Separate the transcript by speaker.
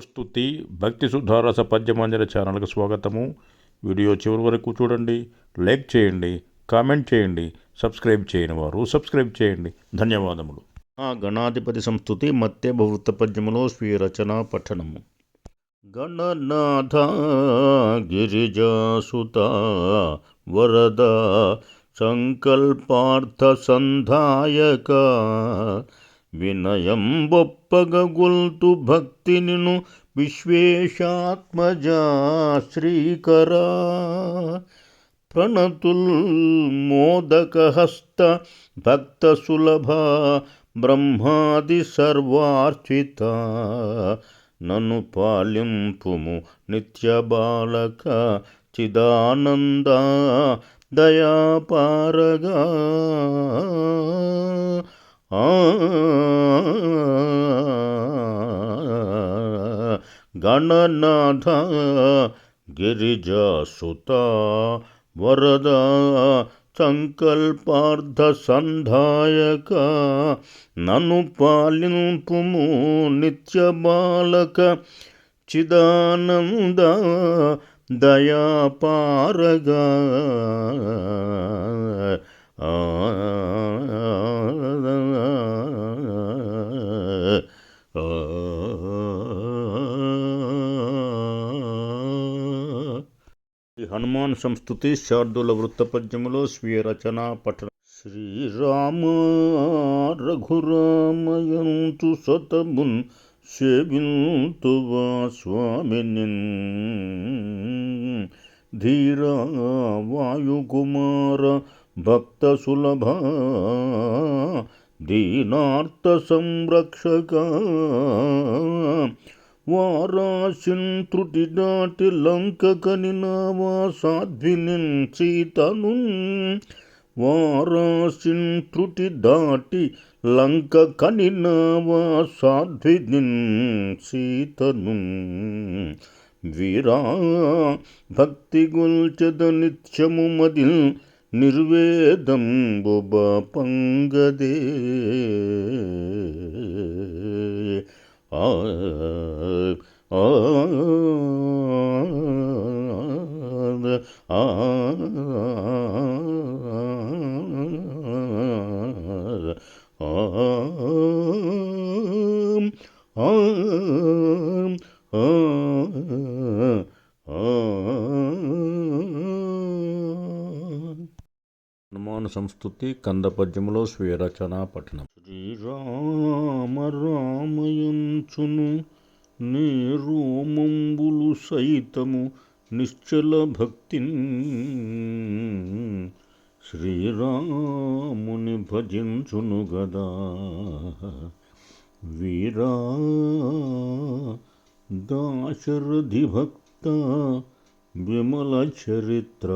Speaker 1: స్తుతి భక్తి సుధారస పద్యమాంజన ఛానల్కి స్వాగతము. వీడియో చివరి వరకు చూడండి లైక్ చేయండి కామెంట్ చేయండి సబ్స్క్రైబ్ చేయని వారు సబ్స్క్రైబ్ చేయండి. ధన్యవాదములు. ఆ గణాధిపతి సంస్థుతి మత్య బహుత్వ పద్యములో స్వీయ రచన పఠనము. గణనాథ గిరిజాసుత వరద సంకల్పార్థ సంధాయక వినయం బొప్పగొల్తు భక్తి నిను విశ్వేశాత్మజా శ్రీకరా. ప్రణతుల్ మోదకహస్త భక్త సులభ బ్రహ్మాది సర్వార్చిత. నన్ను పాలింపుము నిత్య బాలక చిదానంద దయాపారగా. గణనాథ గిరిజాసుత వరద సంకల్పార్థ సంధాయక నన్ను పాలింపుము నిత్య బాలక చిదానంద దయాపారగా. ఆ శ్రీ హనుమాన్ సంస్థుతి శార్దుల వృత్తపద్యములో స్వీయ రచన పఠన. శ్రీరామ రఘురామయంతు సతమున్ సేవింతువా స్వామిని ధీర వాయుకుమార భక్త సులభ దీనార్థ సంరక్షక వారాశిన్ త్రుటి దాటి లంక కనినావా సాధ్వినిన్ సీతను వారాశిన్ త్రుటి దాటి లంక కనినావా సాధ్వినిన్ సీతను వీరా భక్తి గొల్చద నిత్యము మదిల్ నిర్వేదంబుబ పంగదే. హనుమాన్ సంస్థుతి కందపద్యములో స్వీయ రచన పఠనం శ్రీరామ రామయంచును నీ రోమంబులు సైతము నిశ్చల భక్తిన్ శ్రీరాముని భజించును గదా. వీరా దాశరథి భక్త విమల చరిత్ర.